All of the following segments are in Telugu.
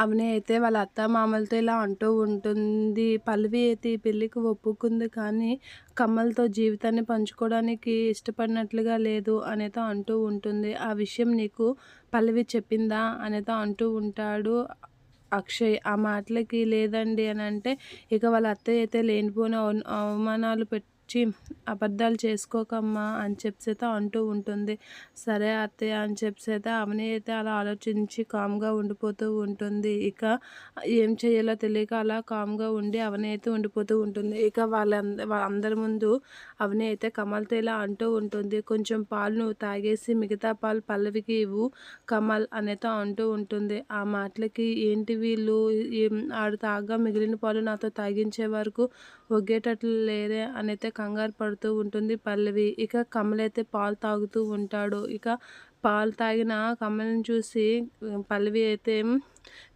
అవని అయితే వాళ్ళ అత్త మామలతో ఇలా అంటూ ఉంటుంది. పల్లవి అయితే ఈ పెళ్ళికి ఒప్పుకుంది కానీ కమ్మలతో జీవితాన్ని పంచుకోవడానికి ఇష్టపడినట్లుగా లేదు అనేతో అంటూ ఉంటుంది. ఆ విషయం నీకు పల్లవి చెప్పిందా అనేతో అంటూ ఉంటాడు అక్షయ్. ఆ మాటలకి లేదండి అని అంటే ఇక వాళ్ళ అత్తయ్య అయితే లేనిపోయిన అవమానాలు పెట్టి వచ్చి అబద్ధాలు చేసుకోకమ్మా అని చెప్పేసి అంటూ ఉంటుంది. సరే అత్తయ్య అని చెప్పేసి అవని అయితే అలా ఆలోచించి కామ్గా ఉండిపోతూ ఉంటుంది. ఇక ఏం చేయాలో తెలియక అలా కామ్గా ఉండి అవని అయితే ఉండిపోతూ ఉంటుంది. ఇక వాళ్ళంద అందరి ముందు అవని అయితే కమల్తో ఇలా అంటూ ఉంటుంది. కొంచెం పాలు నువ్వు తాగేసి మిగతా పాలు పల్లవికి ఇవ్వు కమల్ అనేతో అంటూ ఉంటుంది. ఆ మాటలకి ఏంటి వీళ్ళు? ఆడు తాగా మిగిలిన పాలు నాతో తాగించే వరకు ఒగ్గేటట్లు లేరే అనైతే కంగారు పడుతూ ఉంటుంది పల్లవి. ఇక కమలైతే పాలు తాగుతూ ఉంటాడు. ఇక పాలు తాగిన కమలని చూసి పల్లవి అయితే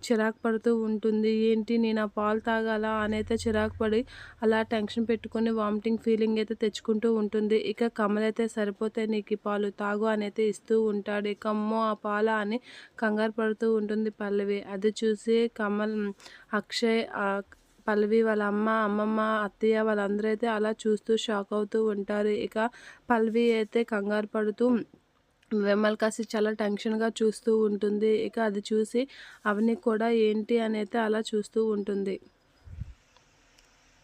చిరాకు పడుతూ ఉంటుంది. ఏంటి నేను ఆ పాలు తాగాల? అయితే చిరాకు పడి అలా టెన్షన్ పెట్టుకొని వామిటింగ్ ఫీలింగ్ అయితే తెచ్చుకుంటూ ఉంటుంది. ఇక కమలైతే అయితే సరిపోతే నీకు ఈ పాలు తాగు అని అయితే ఇస్తూ ఉంటాడు. ఇక అమ్మో ఆ పాల? అని కంగారు పడుతూ ఉంటుంది పల్లవి. అది చూసి కమల్ అక్షయ్ పల్లవి వాళ్ళ అమ్మ అమ్మమ్మ అత్తయ్య వాళ్ళందరూ అయితే అలా చూస్తూ షాక్ అవుతూ ఉంటారు. ఇక పల్లవి అయితే కంగారు పడుతూ విమల్ కాసి చాలా టెన్షన్గా చూస్తూ ఉంటుంది. ఇక అది చూసి అవని కూడా ఏంటి అని అయితే అలా చూస్తూ ఉంటుంది.